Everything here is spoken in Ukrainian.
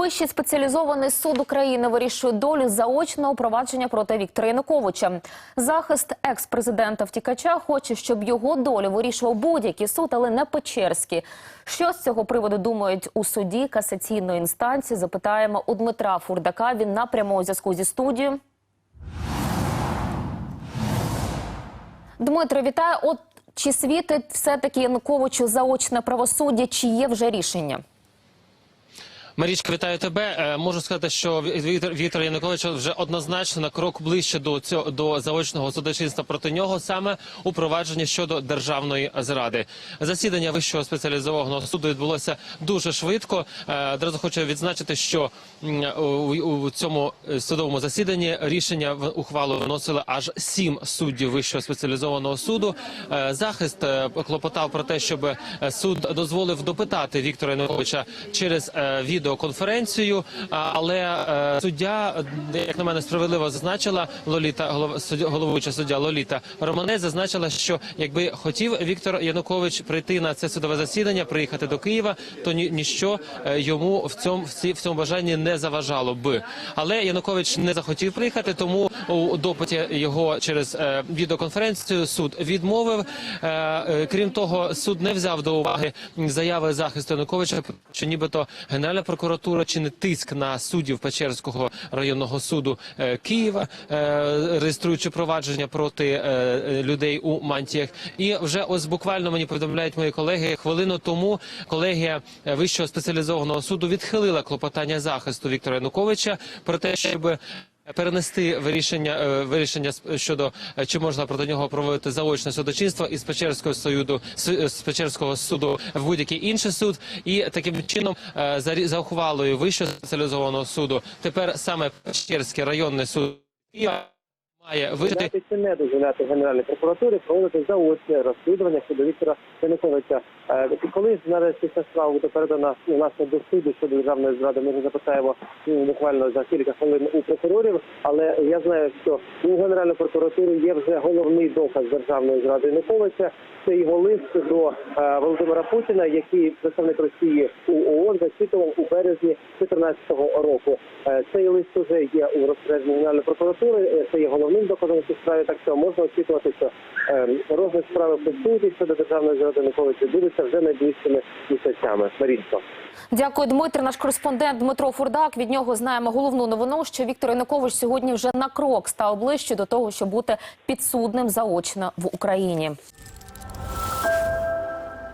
Вищий спеціалізований суд України вирішує долю заочного провадження проти Віктора Януковича. Захист екс-президента втікача хоче, щоб його долю вирішував будь-який суд, але не Печерський. Що з цього приводу думають у суді касаційної інстанції? Запитаємо у Дмитра Фурдака. Він на прямому зв'язку зі студією. Дмитро, вітаю. От чи світить все-таки Януковичу заочне правосуддя? Чи є вже рішення? Марічка, вітаю тебе. Е, Можу сказати, що Віктор Віктор Янукович вже однозначно на крок ближче до цього до заочного судочинства проти нього саме у провадженні щодо державної зради. Засідання вищого спеціалізованого суду відбулося дуже швидко. Е, Одразу хочу відзначити, що у, цьому судовому засіданні рішення в ухвалу виносили аж сім суддів вищого спеціалізованого суду. Е, Захист клопотав про те, щоб суд дозволив допитати Віктора Януковича через е, відеоконференцію. Але е, суддя, як на мене, справедливо зазначила Лоліта, головуюча суддя Лоліта Романець зазначила, що якби хотів Віктор Янукович прийти на це судове засідання, приїхати до Києва, то ні, ніщо е, йому в цьому в, цьому бажанні не заважало би. Але Янукович не захотів приїхати, тому у допиті його через е, відеоконференцію суд відмовив. Крім того, суд не взяв до уваги заяви захисту Януковича, що нібито Генеральна прокуратура чинить тиск на суддів Печерського районного суду е, Києва, е, реєструючи провадження проти е, людей у мантіях. І вже ось буквально мені повідомляють мої колеги. Хвилину тому колегія вищого спеціалізованого суду відхилила клопотання захисту Віктора Януковича про те, щоб Перенести вирішення е, вирішення щодо е, чи можна проти нього проводити заочне судочинство із Печерського союду з Печерського суду в будь-який інший суд, і таким чином е, за ухвалою вищого спеціалізованого суду. Тепер саме Печерський районний суд має вирішити чи не дозволяти Генеральній прокуратурі проводити заочне розслідування щодо Віктора Януковича. Е, Коли нарешті ця справа буде передана ну, власне до суду щодо державної зради, ми запитаємо ну, буквально за кілька хвилин у прокурорів. Але я знаю, що у Генеральної прокуратури є вже головний доказ державної зради Януковича. Це його лист до е, Володимира Путіна, який представник Росії у ООН зачитував у березні 2014 року. Е, Цей лист вже є у розпорядженні Генеральної прокуратури. е, Це є головним доказом у справі. Так що можна очікувати, що е, розгляд справи по суті щодо державної зради Януковича відбудеться вже найближчими місяцями. Марічко. Дякую, Дмитро. Наш кореспондент Дмитро Фурдак. Від нього знаємо головну новину, що Віктор Янукович сьогодні вже на крок став ближче до того, щоб бути підсудним заочно в Україні.